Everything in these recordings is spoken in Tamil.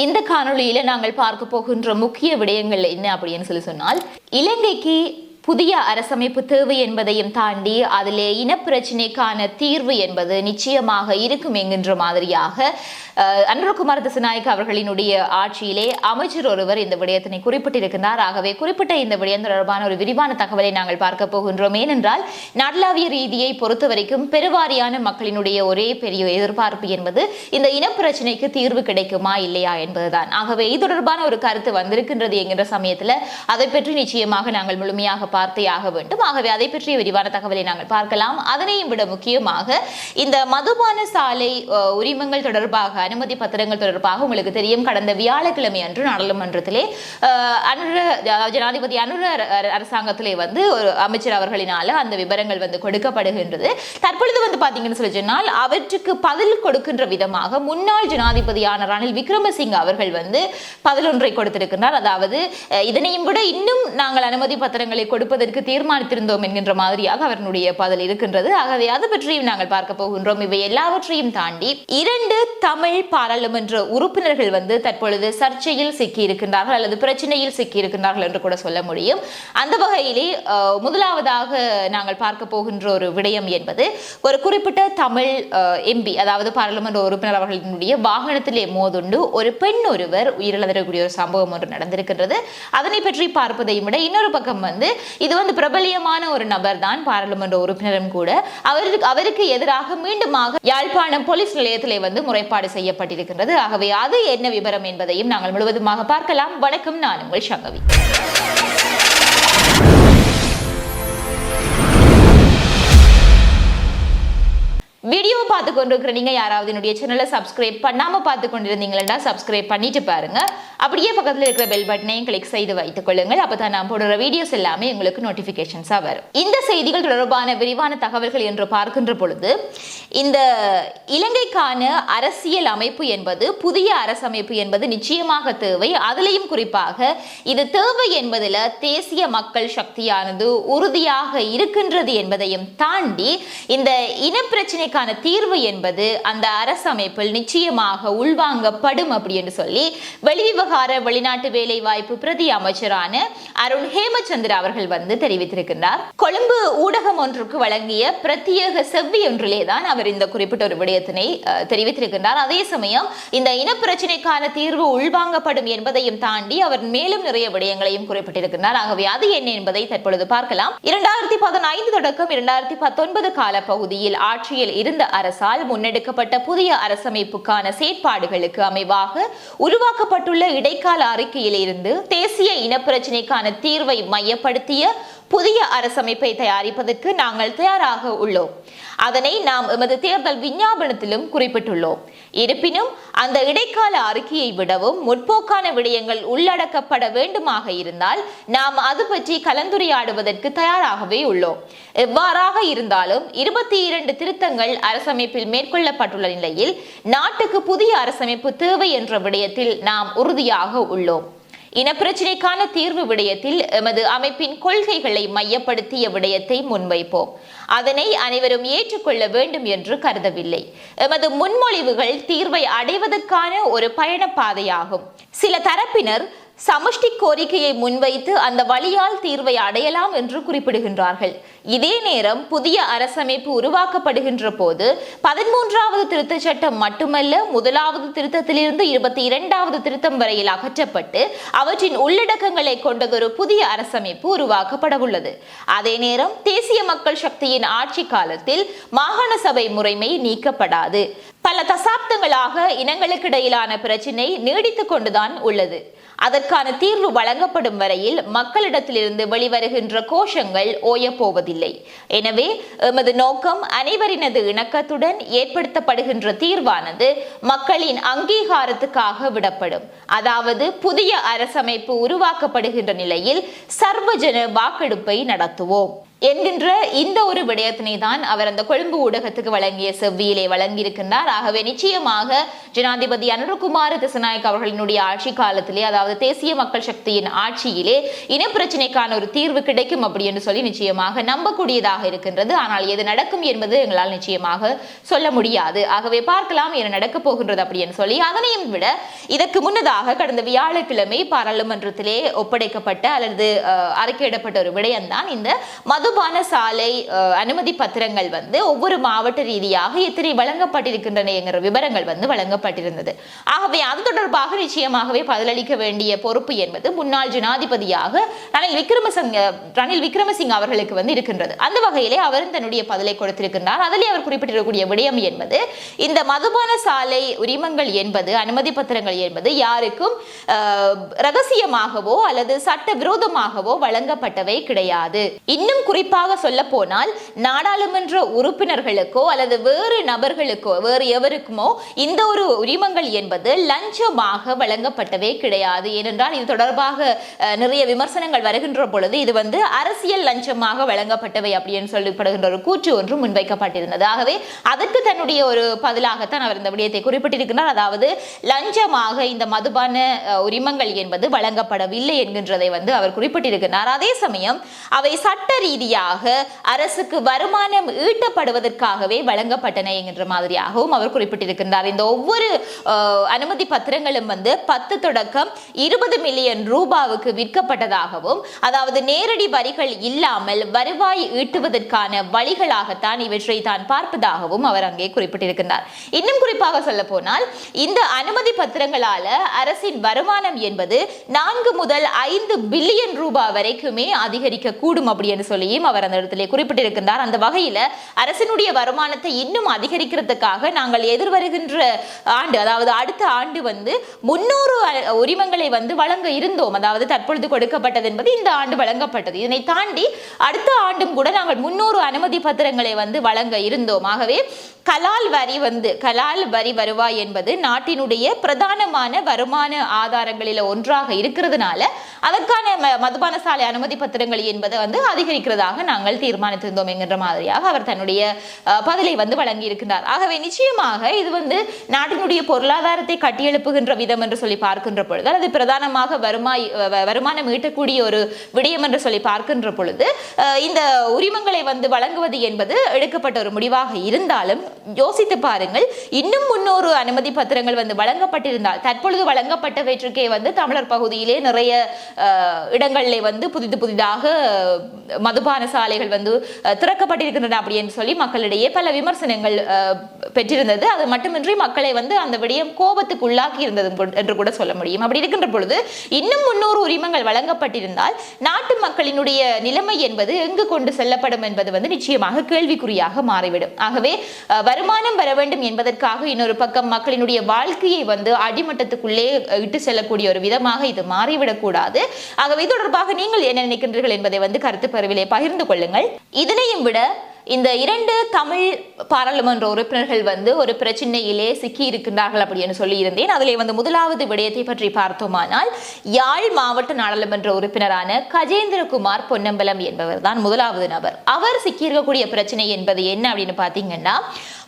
இந்த காணொளியில நாங்கள் பார்க்க போகின்ற முக்கிய விடயங்கள் என்ன அப்படின்னு சொல்லி சொன்னால் இலங்கைக்கு புதிய அரசமைப்பு தேவை என்பதையும் தாண்டி அதிலே இனப்பிரச்சினைக்கான தீர்வு என்பது நிச்சயமாக இருக்கும் என்கின்ற மாதிரியாக அஹ், அனுரகுமார் திசுநாயக் அவர்களினுடைய ஆட்சியிலே அமைச்சர் ஒருவர் இந்த விடயத்தினை குறிப்பிட்டிருக்கிறார் ஆகவே குறிப்பிட்ட இந்த விடயம் தொடர்பான ஒரு விரிவான தகவலை நாங்கள் பார்க்க போகின்றோம். ஏனென்றால் நாடளாவிய ரீதியை பொறுத்த வரைக்கும் பெருவாரியான மக்களினுடைய ஒரே பெரிய எதிர்பார்ப்பு என்பது இந்த இனப்பிரச்சினைக்கு தீர்வு கிடைக்குமா இல்லையா என்பதுதான். ஆகவே இது தொடர்பான ஒரு கருத்து வந்திருக்கின்றது என்கின்ற சமயத்தில் அதை பற்றி நிச்சயமாக நாங்கள் முழுமையாக பார்த்தே ஆக வேண்டும். ஆகவே அதை பற்றிய விரிவான தகவலை நாங்கள் பார்க்கலாம். அதனையும் விட முக்கியமாக இந்த மதுபான சாலை உரிமங்கள் தொடர்பாக அனுமதி பத்திரங்கள் தொடர்பாக உங்களுக்கு தெரியும். கடந்த வியாழக்கிழமை அன்று நாடாளுமன்றத்திலே அனுர ஜனாதிபதி அனுர அரசாங்கத்திலே வந்து ஒரு அமைச்சர் அவர்களினால அந்த விவரங்கள் வந்து கொடுக்கப்படுகின்றது. தற்பொழுது வந்து பாத்தீங்கன்னு சொல்லி சொன்னால் அவற்றுக்கு பதில் கொடுக்கின்ற விதமாக முன்னாள் ஜனாதிபதியான ரணில் விக்ரமசிங்க அவர்கள் வந்து பதிலொன்றை கொடுத்திருக்கிறார் அதாவது இதனையும் விட இன்னும் நாங்கள் அனுமதி பத்திரங்களை கொடுப்பதற்கு தீர்மானித்திருந்தோம் என்கின்ற மாதிரியாக அவனுடைய பதில் இருக்கின்றது. ஆகவே அது பற்றியும் நாங்கள் பார்க்க போகின்றோம். இவை எல்லாவற்றையும் தாண்டி இரண்டு தமிழ் பாராளுமன்ற உறுப்பினர்கள் வந்து தற்பொழுது சர்ச்சையில் சிக்கி இருக்கின்றார்கள் அல்லது பிரச்சனையில் சிக்கி இருக்கின்றார்கள் என்று கூட சொல்ல முடியும். அந்த வகையிலே முதலாவதாக நாங்கள் பார்க்க போகின்ற ஒரு விடயம் என்பது ஒரு குறிப்பிட்ட தமிழ் எம்பி அதாவது பாராளுமன்ற உறுப்பினர் அவர்களினுடைய வாகனத்திலே மோதுண்டு ஒரு பெண் ஒருவர் உயிரிழந்திருக்கக்கூடிய ஒரு சம்பவம் ஒன்று நடந்திருக்கின்றது. அதனை பற்றி பார்ப்பதையும் விட இன்னொரு பக்கம் வந்து இது வந்து பிரபலியமான ஒரு நபர் தான் பாராளுமன்ற உறுப்பினரும் கூட. அவருக்கு அவருக்கு எதிராக மீண்டுமாக யாழ்ப்பாணம் போலீஸ் நிலையத்திலே வந்து முறைப்பாடு செய்யப்பட்டிருக்கின்றது. ஆகவே அது என்ன விவரம் என்பதையும் நாங்கள் முழுவதுமாக பார்க்கலாம். வணக்கம் நான் உங்கள் சங்கவி. வீடியோ பார்த்து கொண்டிருக்கிற நீங்க யாராவது என்னுடைய சேனலை சப்ஸ்கிரைப் பண்ணாம பார்த்து கொண்டிருந்தீங்களா சப்ஸ்கிரைப் பண்ணிட்டு பாருங்க. அப்படியே பக்கத்தில் இருக்கிற பெல் பட்டனையும் கிளிக் செய்து வைத்துக் கொள்ளுங்கள். அப்பதான் நான் போடுற வீடியோஸ் எல்லாமே உங்களுக்கு நோட்டிபிகேஷன்ஸா வரும். இந்த செய்திகள் தொடர்பான விரிவான தகவல்கள் என்று பார்க்கின்ற பொழுது இந்த இலங்கைக்கான அரசியல் அமைப்பு என்பது புதிய அரசமைப்பு என்பது நிச்சயமாக தேவை. அதிலையும் குறிப்பாக இது தேவை என்பதில் தேசிய மக்கள் சக்தியானது உறுதியாக இருக்கின்றது என்பதையும் தாண்டி இந்த இனப்பிரச்சினைக்கான தீர்வு என்பது அந்த அரசமைப்பில் நிச்சயமாக உள்வாங்கப்படும் அப்படி என்று சொல்லி வெளிவிவகார விவகார வெளிநாட்டு வேலை வாய்ப்பு பிரதி அமைச்சரான அருண் ஹேமச்சந்திர அவர்கள் வந்து தெரிவித்திருக்கின்றார். கொழும்பு ஊடகம் ஒன்றுக்கு வழங்கிய பிரத்யேக செவ்வி ஒன்றிலே தான் அவர் இந்த குறிப்பிட்ட ஒரு விடயத்தினை தெரிவித்திருக்கின்றார். அதே சமயம் இந்த இனப்பிரச்சினைக்கான தீர்வு உள்வாங்கப்படும் என்பதையும் தாண்டி அவர் மேலும் நிறைய விடயங்களையும் குறிப்பிட்டிருக்கின்றார். ஆகவே அது என்ன என்பதை தற்பொழுது பார்க்கலாம். இரண்டாயிரத்தி பதினைந்து தொடக்கம் இரண்டாயிரத்தி பத்தொன்பது கால பகுதியில் ஆட்சியில் இருந்த அரசால் முன்னெடுக்கப்பட்ட புதிய அரசமைப்புக்கான செயற்பாடுகளுக்கு அமைவாக உருவாக்கப்பட்டுள்ள இடைக்கால அறிக்கையிலிருந்து தேசிய இனப்பிரச்சினைக்கான தீர்வை மையப்படுத்திய புதிய அரசமைப்பை தயாரிப்பதற்கு நாங்கள் தயாராக உள்ளோம். அதனை நாம் எமது தேர்தல் விஞ்ஞாபனத்திலும் குறிப்பிட்டுள்ளோம். இருப்பினும் அந்த இடைக்கால அறிக்கையை விடவும் முற்போக்கான விடயங்கள் உள்ளடக்கப்பட வேண்டுமாக இருந்தால் நாம் அது பற்றி கலந்துரையாடுவதற்கு தயாராகவே உள்ளோம். எவ்வாறாக இருந்தாலும் இருபத்தி இரண்டு திருத்தங்கள் அரசமைப்பில் மேற்கொள்ளப்பட்டுள்ள நிலையில் நாட்டுக்கு புதிய அரசமைப்பு தேவை என்ற விடயத்தில் நாம் உறுதியாக உள்ளோம். இனப்பிரச்சினைக்கான தீர்வு விடயத்தில் எமது அமைப்பின் கொள்கைகளை மையப்படுத்திய விடயத்தை முன்வைப்போம். அதனை அனைவரும் ஏற்றுக்கொள்ள வேண்டும் என்று கருதவில்லை. எமது முன்மொழிவுகள் தீர்வை அடைவதற்கான ஒரு பயணப்பாதையாகும். சில தரப்பினர் சமஷ்டி கோரிக்கையை முன்வைத்து அந்த வழியால் தீர்வை அடையலாம் என்று குறிப்பிடுகின்றார்கள். இதே நேரம் புதிய அரசமைப்பு உருவாக்கப்படுகின்ற போது பதிமூன்றாவது திருத்த சட்டம் மட்டுமல்ல முதலாவது திருத்தத்திலிருந்து இருபத்தி இரண்டாவது திருத்தம் வரையில் அகற்றப்பட்டு அவற்றின் உள்ளடக்கங்களை கொண்டதொரு புதிய அரசமைப்பு உருவாக்கப்பட உள்ளது அதே நேரம் தேசிய மக்கள் சக்தியின் ஆட்சி காலத்தில் மாகாண சபை முறைமை நீக்கப்படாது. பல தசாப்தங்களாக இனங்களுக்கு இடையிலான பிரச்சினை நீடித்துக் கொண்டுதான் உள்ளது. அதற்கான தீர்வு வழங்கப்படும் வரையில் மக்களிடத்திலிருந்து வெளிவருகின்ற கோஷங்கள் ஓயப்போவதில்லை. எனவே எமது நோக்கம் அனைவரினது இணக்கத்துடன் ஏற்படுத்தப்படுகின்ற தீர்வானது மக்களின் அங்கீகாரத்துக்காக விடப்படும். அதாவது புதிய அரசமைப்பு உருவாக்கப்படுகின்ற நிலையில் சர்வஜன வாக்கெடுப்பை நடத்துவோம். என்கின்ற இந்த ஒரு விடயத்தினை தான் அவர் அந்த கொழும்பு ஊடகத்துக்கு வழங்கிய செவ்வியிலே வழங்கியிருக்கின்றார். ஆகவே நிச்சயமாக ஜனாதிபதி அனுரகுமார் திசநாயக் அவர்களினுடைய ஆட்சி காலத்திலே அதாவது தேசிய மக்கள் சக்தியின் ஆட்சியிலே இனப்பிரச்சினைக்கான ஒரு தீர்வு கிடைக்கும் அப்படி என்று சொல்லி நிச்சயமாக நம்பக்கூடியதாக இருக்கின்றது. ஆனால் எது நடக்கும் என்பது எங்களால் நிச்சயமாக சொல்ல முடியாது. ஆகவே பார்க்கலாம் என நடக்கப் போகின்றது அப்படின்னு சொல்லி. அதனையும் விட இதற்கு முன்னதாக கடந்த வியாழக்கிழமை பாராளுமன்றத்திலே ஒப்படைக்கப்பட்ட அல்லது அஹ், அறிக்கையிடப்பட்ட ஒரு விடயம்தான் இந்த மது மதுபான சாலை அனுமதி பத்திரங்கள் வந்து ஒவ்வொரு மாவட்ட ரீதியாக எத்தனை வழங்கப்பட்டிருக்கின்றன என்கிற விவரங்கள் வந்து வழங்கப்பட்டிருந்தது. ஆகவே அது தொடர்பாக நிச்சயமாகவே பதிலளிக்க வேண்டிய பொறுப்பு என்பது முன்னாள் ஜனாதிபதியாக ரணில் விக்ரமசிங்க ரணில் விக்ரமசிங்க அவர்களுக்கு வந்து இருக்கின்றது. அந்த வகையிலே அவர் தன்னுடைய பதிலை கொடுத்திருக்கின்றார். அதிலே அவர் குறிப்பிட்டிருக்கக்கூடிய விடயம் என்பது இந்த மதுபான சாலை உரிமங்கள் என்பது அனுமதி பத்திரங்கள் என்பது யாருக்கும் ரகசியமாகவோ அல்லது சட்ட விரோதமாகவோ வழங்கப்பட்டவை கிடையாது. இன்னும் குறிப்பாக சொல்ல போனால் நாடாளுமன்ற உறுப்பினர்களுக்கோ அல்லது வேறு நபர்களுக்கோ வேறு எவருக்குமோ இந்த ஒரு உரிமங்கள் என்பது லஞ்சமாக வழங்கப்பட்டவே கிடையாது. ஏனென்றால் இது தொடர்பாக நிறைய விமர்சனங்கள் வருகின்ற பொழுது இது வந்து அரசியல் லஞ்சமாக வழங்கப்பட்டவை அப்படின்னு சொல்லப்படுகின்ற ஒரு கூற்று ஒன்று முன்வைக்கப்பட்டிருந்தது. ஆகவே அதற்கு தன்னுடைய ஒரு பதிலாகத்தான் அவர் இந்த விடயத்தை குறிப்பிட்டிருக்கிறார். அதாவது லஞ்சமாக இந்த மதுபான உரிமங்கள் என்பது வழங்கப்படவில்லை என்கின்றதை வந்து அவர் குறிப்பிட்டிருக்கிறார். அதே சமயம் அவை சட்ட ரீதியாக அரசுக்கு வருமானம் ஈட்டப்படுவதற்காகவே வழங்கப்பட்டன என்கின்ற மாதிரியாகவும் அவர் குறிப்பிட்டிருக்கின்றார். இந்த ஒவ்வொரு அனுமதி பத்திரங்களும் வந்து பத்து தொடக்கம் இருபது மில்லியன் ரூபாவுக்கு விற்கப்பட்டதாகவும் அதாவது நேரடி வரிகள் இல்லாமல் வருவாய் ஈட்டுவதற்கான வழிகளாகத்தான் இவற்றை தான் பார்ப்பதாகவும் அவர் அங்கே குறிப்பிட்டிருக்கின்றார். இன்னும் குறிப்பாக சொல்ல போனால் இந்த அனுமதி பத்திரங்களால அரசின் வருமானம் என்பது நான்கு முதல் ஐந்து பில்லியன் ரூபாய் வரைக்குமே அதிகரிக்க கூடும் அப்படின்னு சொல்லியும் அவர் அந்த இடத்திலே குறிப்பிட்டிருக்கின்றார். அந்த வகையில அரசினுடைய வருமானத்தை இன்னும் அதிகரிக்கிறதுக்காக நாங்கள் எதிர்வருகின்ற ஆண்டு அதாவது அடுத்த ஆண்டு வந்து முன்னூறு உரிமங்களை வந்து வழங்க இருந்தோம். அதாவது தற்பொழுது கொடுக்கப்பட்டது என்பது இந்த ஆண்டு வழங்கப்பட்டது. இதனை தாண்டி அடுத்த ஆண்டும் கூட நாங்கள் முன்னூறு அனுமதி பத்திரங்களை வந்து வழங்க இருந்தோம். ஆகவே கலால் வரி வந்து கலால் வரி வருவாய் என்பது நாட்டினுடைய பிரதானமான வருமான ஆதாரங்களில் ஒன்றாக இருக்கிறதுனால அதற்கான மதுபான சாலை அனுமதி பத்திரங்கள் என்பது வந்து அதிகரிக்கிறது அதிகரிக்கிறதாக நாங்கள் தீர்மானித்திருந்தோம் என்கின்ற மாதிரியாக அவர் தன்னுடைய பதிலை வந்து வழங்கி ஆகவே நிச்சயமாக இது வந்து நாட்டினுடைய பொருளாதாரத்தை கட்டியெழுப்புகின்ற விதம் என்று சொல்லி பார்க்கின்ற பொழுது அது பிரதானமாக வருமாய் வருமானம் ஈட்டக்கூடிய ஒரு விடயம் என்று சொல்லி பார்க்கின்ற பொழுது இந்த உரிமங்களை வந்து வழங்குவது என்பது எடுக்கப்பட்ட ஒரு முடிவாக இருந்தாலும் யோசித்து பாருங்கள் இன்னும் முன்னூறு அனுமதி பத்திரங்கள் வந்து வழங்கப்பட்டிருந்தால் தற்பொழுது வழங்கப்பட்டவற்றுக்கே வந்து தமிழர் பகுதியிலே நிறைய இடங்களிலே வந்து புதிது புதிதாக அஹ், மதுபான சாலைகள் வந்து திறக்கப்பட்டிருக்கின்றன அப்படின்னு சொல்லி மக்களிடையே பல விமர்சனங்கள் பெற்றிருந்தது. அது மட்டுமின்றி மக்களை வந்து அந்த விடயம் கோபத்துக்கு உள்ளாக்கி இருந்தது என்று கூட சொல்ல முடியும். அப்படி இருக்கின்ற பொழுது இன்னும் முன்னூறு உரிமங்கள் வழங்கப்பட்டிருந்தால் நாட்டு மக்களினுடைய நிலைமை என்பது எங்கு கொண்டு செல்லப்படும் என்பது வந்து நிச்சயமாக கேள்விக்குறியாக மாறிவிடும். ஆகவே வருமானம் வர வேண்டும் என்பதற்காக இன்னொரு பக்கம் மக்களினுடைய வாழ்க்கையை வந்து அடிமட்டத்துக்குள்ளே இட்டு செல்லக்கூடிய ஒரு விதமாக இது மாறிவிடக்கூடாது. ஆகவே தொடர்பாக நீங்கள் என்ன நினைக்கின்றீர்கள் என்பதை வந்து கருத்து பரவிலே பகிர்ந்து கொள்ளுங்கள். இதனையும் விட இந்த இரண்டு தமிழ் பாராளுமன்ற உறுப்பினர்கள் வந்து ஒரு பிரச்சனையிலே சிக்கி இருக்கின்றார்கள் அப்படின்னு சொல்லி இருந்தேன் அதிலே வந்து முதலாவது விடயத்தை பற்றி பார்த்தோமானால் யாழ் மாவட்ட நாடாளுமன்ற உறுப்பினரான கஜேந்திரகுமார் பொன்னம்பலம் என்பவர் தான் முதலாவது நபர். அவர் சிக்கியிருக்கக்கூடிய பிரச்சனை என்பது என்ன அப்படின்னு பார்த்தீங்கன்னா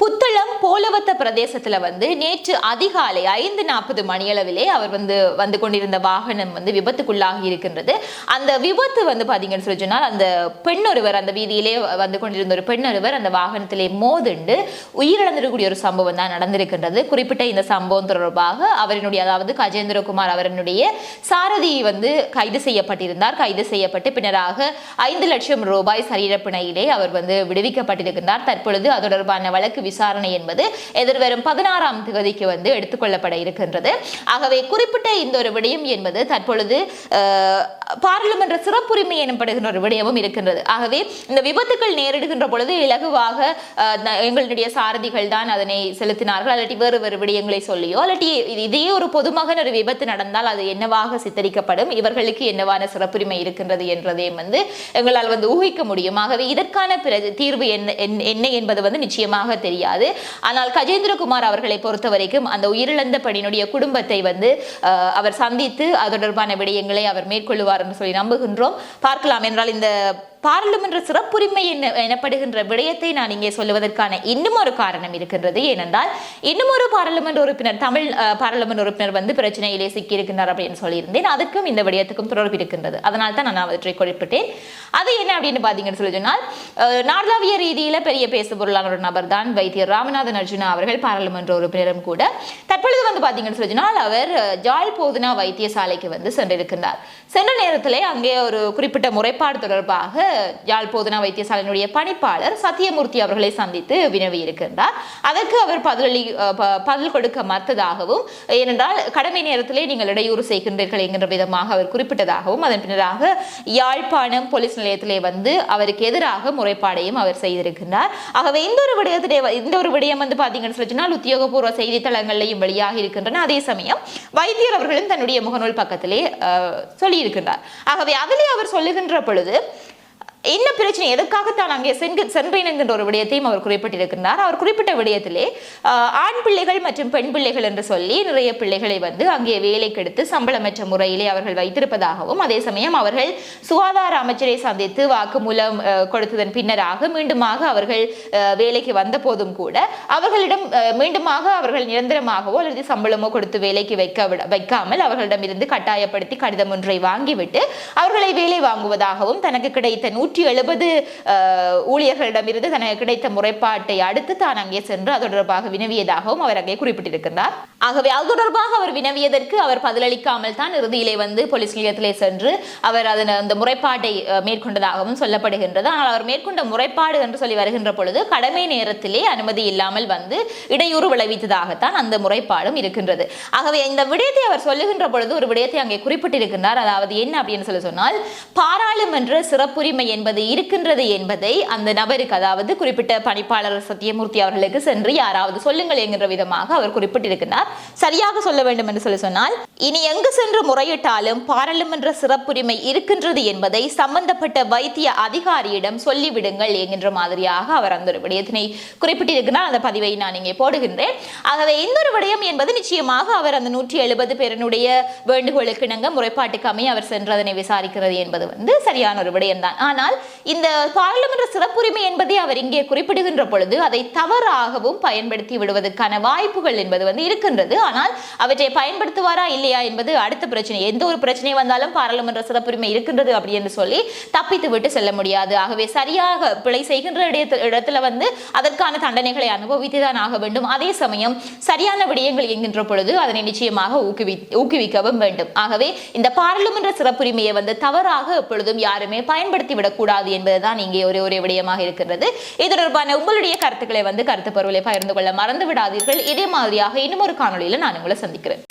புத்தளம் போலவத்த பிரதேசத்துல வந்து நேற்று அதிகாலை ஐந்து நாற்பது மணியளவிலே அவர் வந்து வந்து கொண்டிருந்த வாகனம் வந்து விபத்துக்குள்ளாகி இருக்கின்றது. அந்த விபத்து வந்து பாத்தீங்கன்னு சொல்லி சொன்னால் அந்த பெண் ஒருவர் அந்த வீதியிலே வந்து கொண்டிருந்த ஒரு பெண் ஒருவர் அந்த வாகனத்திலே மோதுண்டு உயிரிழந்திருக்கக்கூடிய ஒரு சம்பவம் தான் நடந்திருக்கின்றது. குறிப்பிட்ட இந்த சம்பவம் தொடர்பாக அவரினுடைய அதாவது கஜேந்திரகுமார் அவரினுடைய சாரதி வந்து கைது செய்யப்பட்டிருந்தார். கைது செய்யப்பட்டு பின்னராக ஐந்து லட்சம் ரூபாய் சரீரப்பிணையிலே அவர் வந்து விடுவிக்கப்பட்டிருக்கின்றார். தற்பொழுது அது தொடர்பான வழக்கு விசாரணை என்பது எதிர்வரும் பதினாறாம் தேதிக்கு வந்து எடுத்துக்கொள்ளப்பட இருக்கின்றது. ஆகவே குறிப்பிட்ட இந்த ஒரு விடயம் என்பது தற்பொழுது அஹ், பாராளுமன்ற சிறப்புரிமை எனப்படுகின்ற ஒரு விடயமும் இருக்கின்றது. ஆகவே இந்த விபத்துக்கள் நேரிடுகின்ற பொழுது இலகுவாக எங்களுடைய சாரதிகள் தான் அதனை செலுத்தினார்கள். அல்லாட்டி வேறு வேறு விடயங்களை சொல்லியோ அல்லாட்டி இதே ஒரு பொதுமகன் ஒரு விபத்து நடந்தால் அது என்னவாக சித்தரிக்கப்படும்? இவர்களுக்கு என்னவான சிறப்புரிமை இருக்கின்றது என்றதையும் வந்து எங்களால் வந்து ஊகிக்க முடியும். ஆகவே இதற்கான பிறகு தீர்வு என்ன என்ன- என்ன என்பது வந்து நிச்சயமாக தெரியும் தெரியாது. ஆனால் கஜேந்திரகுமார் அவர்களை பொறுத்த வரைக்கும் அந்த உயிரிழந்த பெண்ணினுடைய குடும்பத்தை வந்து அவர் சந்தித்து அது தொடர்பான விடயங்களை அவர் மேற்கொள்ளுவார் என்று சொல்லி நம்புகின்றோம். பார்க்கலாம் என்றால் இந்த பாராளுமன்ற சிறப்புரிமை என்ன எனப்படுகின்ற விடயத்தை நான் இங்கே சொல்லுவதற்கான இன்னும் ஒரு காரணம் இருக்கின்றது. ஏனென்றால் இன்னும் ஒரு பாராளுமன்ற உறுப்பினர் தமிழ் பாராளுமன்ற உறுப்பினர் வந்து பிரச்சனையிலே சிக்கியிருக்கின்றார் அப்படின்னு சொல்லியிருந்தேன். அதுக்கும் இந்த விடயத்துக்கும் தொடர்பு இருக்கின்றது. அதனால் தான் நான் அவற்றை குறிப்பிட்டேன். அது என்ன அப்படின்னு பார்த்தீங்கன்னு சொல்லி சொன்னால் நாடளாவிய ரீதியில் பெரிய பேசு பொருளான ஒரு நபர் தான் வைத்தியர் ராமநாதன் அர்ஜுனா அவர்கள் பாராளுமன்ற உறுப்பினரும் கூட. தற்பொழுது வந்து பார்த்தீங்கன்னு சொன்னால் அவர் அஹ், போதுனா வைத்தியசாலைக்கு வந்து சென்றிருக்கிறார் சென்ற நேரத்திலே அங்கே ஒரு குறிப்பிட்ட முறைப்பாடு தொடர்பாக யாழ் போதுனா வைத்தியசாலையினுடைய பணிப்பாளர் சத்தியமூர்த்தி அவர்களை சந்தித்து வினவி இருக்கின்றார் அதற்கு அவர் பதிலளி பதில் கொடுக்க மறுத்ததாகவும் ஏனென்றால் கடமை நேரத்திலே நீங்கள் இடையூறு செய்கின்றீர்கள் என்கின்ற விதமாக அவர் குறிப்பிட்டதாகவும் அதன் பின்னராக யாழ்ப்பாணம் போலீஸ் நிலையத்திலே வந்து அவருக்கு எதிராக முறைப்பாடையும் அவர் செய்திருக்கின்றார். ஆகவே இந்த ஒரு விடயத்திலே இந்த ஒரு விடயம் வந்து பார்த்தீங்கன்னு சொல்லி சொன்னால் உத்தியோகபூர்வ செய்தித்தளங்களையும் வெளியாக இருக்கின்றன. அதே சமயம் வைத்தியர் அவர்களும் தன்னுடைய முகநூல் பக்கத்திலே அஹ், சொல்லியிருக்கின்றார். ஆகவே அதிலே அவர் சொல்லுகின்ற பொழுது என்ன பிரச்சனை? எதற்காகத்தான் அங்கே சென்று சென்றேன் என்கின்ற ஒரு விடயத்தையும் அவர் குறிப்பிட்டிருக்கின்றார். அவர் குறிப்பிட்ட விடயத்திலே ஆண் பிள்ளைகள் மற்றும் பெண் பிள்ளைகள் என்று சொல்லி நிறைய பிள்ளைகளை வந்து அங்கே வேலைக்கு எடுத்து சம்பளமற்ற முறையிலே அவர்கள் வைத்திருப்பதாகவும் அதே சமயம் அவர்கள் சுகாதார அமைச்சரை சந்தித்து வாக்குமூலம் கொடுத்ததன் பின்னராக மீண்டுமாக அவர்கள் வேலைக்கு வந்த போதும் கூட அவர்களிடம் மீண்டுமாக அவர்கள் நிரந்தரமாகவோ அல்லது சம்பளமோ கொடுத்து வேலைக்கு வைக்க விட வைக்காமல் அவர்களிடமிருந்து கட்டாயப்படுத்தி கடிதம் ஒன்றை வாங்கிவிட்டு அவர்களை வேலை வாங்குவதாகவும் தனக்கு கிடைத்த நூற்றி எழுபது ஊழியர்களிடமிருந்து தனக்கு கிடைத்த முறைப்பாட்டை அடுத்து தான் அங்கே சென்று அது தொடர்பாக வினவியதாகவும் அவர் அங்கே குறிப்பிட்டிருக்கிறார் ஆகவே அது தொடர்பாக அவர் வினவியதற்கு அவர் பதிலளிக்காமல் தான் இறுதியிலே வந்து போலீஸ் நிலையத்திலே சென்று அவர் அதன் அந்த முறைப்பாட்டை மேற்கொண்டதாகவும் சொல்லப்படுகின்றது. ஆனால் அவர் மேற்கொண்ட முறைப்பாடு என்று சொல்லி வருகின்ற பொழுது கடமை நேரத்திலே அனுமதி இல்லாமல் வந்து இடையூறு விளைவித்ததாகத்தான் அந்த முறைப்பாடும் இருக்கின்றது. ஆகவே இந்த விடயத்தை அவர் சொல்லுகின்ற பொழுது ஒரு விடயத்தை அங்கே குறிப்பிட்டிருக்கின்றார். அதாவது என்ன அப்படின்னு சொல்லி சொன்னால் பாராளுமன்ற சிறப்புரிமை என்பது இருக்கின்றது என்பதை அந்த நபருக்கு அதாவது குறிப்பிட்ட பணிப்பாளர் சத்தியமூர்த்தி அவர்களுக்கு சென்று யாராவது சொல்லுங்கள் என்கின்ற விதமாக அவர் குறிப்பிட்டிருக்கின்றார். சரியாக சொல்ல வேண்டும் என்று சொல்லி சொன்னால் இனி எங்கு சென்று முறையிட்டாலும் பாராளுமன்ற சிறப்புரிமை இருக்கின்றது என்பதை சம்பந்தப்பட்ட வைத்திய அதிகாரியிடம் சொல்லிவிடுங்கள் என்கின்ற மாதிரியாக அவர் அந்த ஒரு விடயத்தினை குறிப்பிட்டிருக்கிறார். அந்த பதிவை நான் இங்கே போடுகின்றேன். ஆகவே இந்த ஒரு விடயம் என்பது நிச்சயமாக அவர் அந்த நூற்றி எழுபது பேரனுடைய வேண்டுகோளுக்கு இணங்க முறைப்பாட்டுக்கு அமைய அவர் சென்றதனை விசாரிக்கிறது என்பது வந்து சரியான ஒரு விடயம்தான். ஆனால் இந்த பாராளுமன்ற சிறப்புரிமை என்பதை அவர் இங்கே குறிப்பிடுகின்ற பொழுது அதை தவறாகவும் பயன்படுத்தி விடுவதற்கான வாய்ப்புகள் என்பது வந்து இருக்கின்றது. ஆனால் அவற்றை பயன்படுத்துவாரா இல்லையா என்பது அடுத்த பிரச்சனை. எந்த ஒரு பிரச்சனை வந்தாலும் பாராளுமன்ற சிறப்புரிமை இருக்கின்றது அப்படி என்று சொல்லி தப்பித்து விட்டு செல்ல முடியாது. ஆகவே சரியாக பிழை செய்கின்ற இடத்துல வந்து அதற்கான தண்டனைகளை அனுபவித்து தான் ஆக வேண்டும். அதே சமயம் சரியான விடயங்கள் என்கின்ற பொழுது அதனை நிச்சயமாக ஊக்குவி ஊக்குவிக்கவும் வேண்டும். ஆகவே இந்த பாராளுமன்ற சிறப்புரிமையை வந்து தவறாக எப்பொழுதும் யாருமே பயன்படுத்தி விடக்கூடாது என்பதுதான் இங்கே ஒரே ஒரே விடயமாக இருக்கிறது இது தொடர்பான உங்களுடைய கருத்துக்களை வந்து கருத்து பருவலை பகிர்ந்து கொள்ள மறந்து விடாதீர்கள் இதே மாதிரியாக இன்னும் ஒரு காணொலியில் நான் உங்களை சந்திக்கிறேன்.